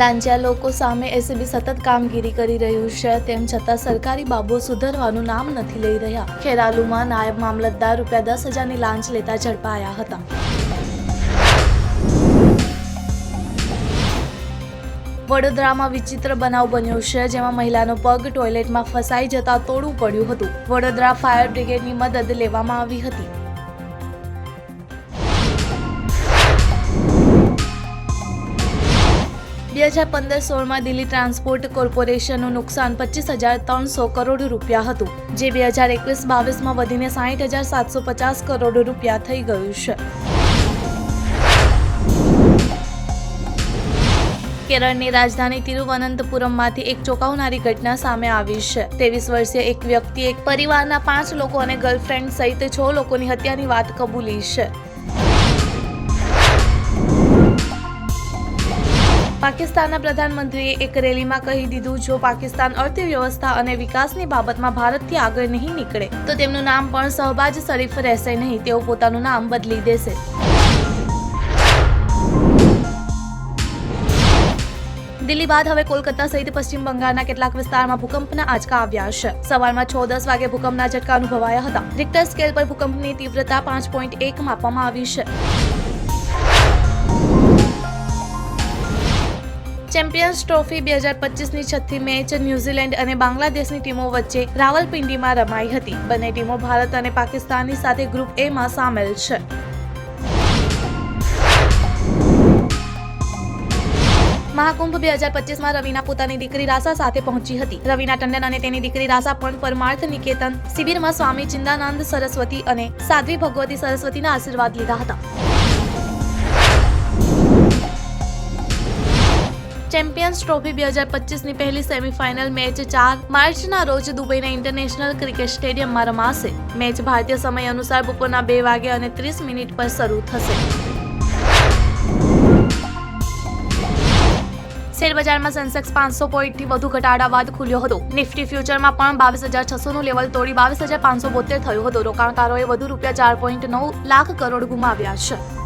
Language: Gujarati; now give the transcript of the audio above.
લાંચિયા લોકો સામે એસીબી સતત કામગીરી કરી રહ્યું છે, તેમ છતાં સરકારી બાબો સુધરવાનું નામ નથી લઈ રહ્યા. ખેરાલુમાં નાયબ મામલતદાર રૂપિયા દસ હજારની લાંચ લેતા ઝડપાયા હતા. વડોદરામાં વિચિત્ર બનાવ બન્યો છે, જેમાં મહિલાનો પગ ટોયલેટમાં ફસાઈ જતા તોડવું પડ્યું હતું. વડોદરા ફાયર બ્રિગેડની મદદ લેવામાં આવી હતી. બે હજાર પંદર સોળમાં દિલ્હી ટ્રાન્સપોર્ટ કોર્પોરેશનનું નુકસાન પચીસ હજાર ત્રણસો કરોડ રૂપિયા હતું, જે બે હજાર એકવીસ બાવીસમાં વધીને સાહીઠ હજાર સાતસો પચાસ કરોડ રૂપિયા થઈ ગયું છે. કેરળની રાજધાની તિરુવનંતપુરમમાંથી એક ચોંકાવનારી ઘટના સામે આવી છે. ત્રેવીસ વર્ષીય એક વ્યક્તિ એક પરિવારના પાંચ લોકો અને ગર્લફ્રેન્ડ સહિત છ લોકોની હત્યાની વાત કબૂલી છે. પાકિસ્તાનના પ્રધાનમંત્રીએ એક રેલીમાં કહી દીધું, જો પાકિસ્તાન અર્થવ્યવસ્થા અને વિકાસની બાબતમાં ભારતથી આગળ નહીં નીકળે, તો તેમનું નામ પણ સહબાજ શરીફ રહેશે નહીં, તેઓ પોતાનું નામ બદલી દેશે. દિલ્હી બાદ હવે કોલકાતા સહિત પશ્ચિમ બંગાળના કેટલાક વિસ્તારમાં ભૂકંપના આંચકા આવ્યા છે. સવારમાં છ દસ વાગે ભૂકંપના ઝટકા અનુભવાયા હતા. રિક્ટર સ્કેલ પર ભૂકંપની તીવ્રતા પાંચ પોઈન્ટ એક માપવામાં આવી છે. ચેમ્પિયન્સ ટ્રોફી બે હજાર પચીસની છઠ્ઠી મેચ ન્યૂઝીલેન્ડ અને બાંગ્લાદેશની ટીમો વચ્ચે રાવલપિંડીમાં રમાઈ હતી. બંને ટીમો ભારત અને પાકિસ્તાનની સાથે ગ્રુપ એમાં સામેલ છે. મહાકુંભ બે હજાર પચીસમાં રવિના પોતાની દીકરી રાસા સાથે પહોંચી હતી. રવિના ટંડન અને તેની દીકરી રાસા પણ પરમાર્થ નિકેતન શિબિરમાં સ્વામી ચિંદાનંદ સરસ્વતી અને સાધ્વી ભગવતી સરસ્વતીના આશીર્વાદ લીધા હતા. ચેમ્પિયન્સ ટ્રોફી બે હજાર પચીસની પહેલી સેમીફાઇનલ મેચ ચાર માર્ચના રોજ દુબઈના ઇન્ટરનેશનલ ક્રિકેટ સ્ટેડિયમમાં રમાશે. મેચ ભારતીય સમય અનુસાર બપોરના બે વાગે અને ત્રીસ મિનિટ પર શરૂ થશે. શેરબજારમાં સેન્સેક્સ પાંચસો પોઈન્ટથી વધુ ઘટાડા બાદ ખુલ્યો હતો. નિફ્ટી ફ્યુચરમાં પણ બાવીસ હજાર છસોનું લેવલ તોડી બાવીસ હજાર પાંચસો બોતેર થયું હતું. રોકાણકારોએ વધુ રૂપિયા ચાર પોઈન્ટ નવ લાખ કરોડ ગુમાવ્યા છે.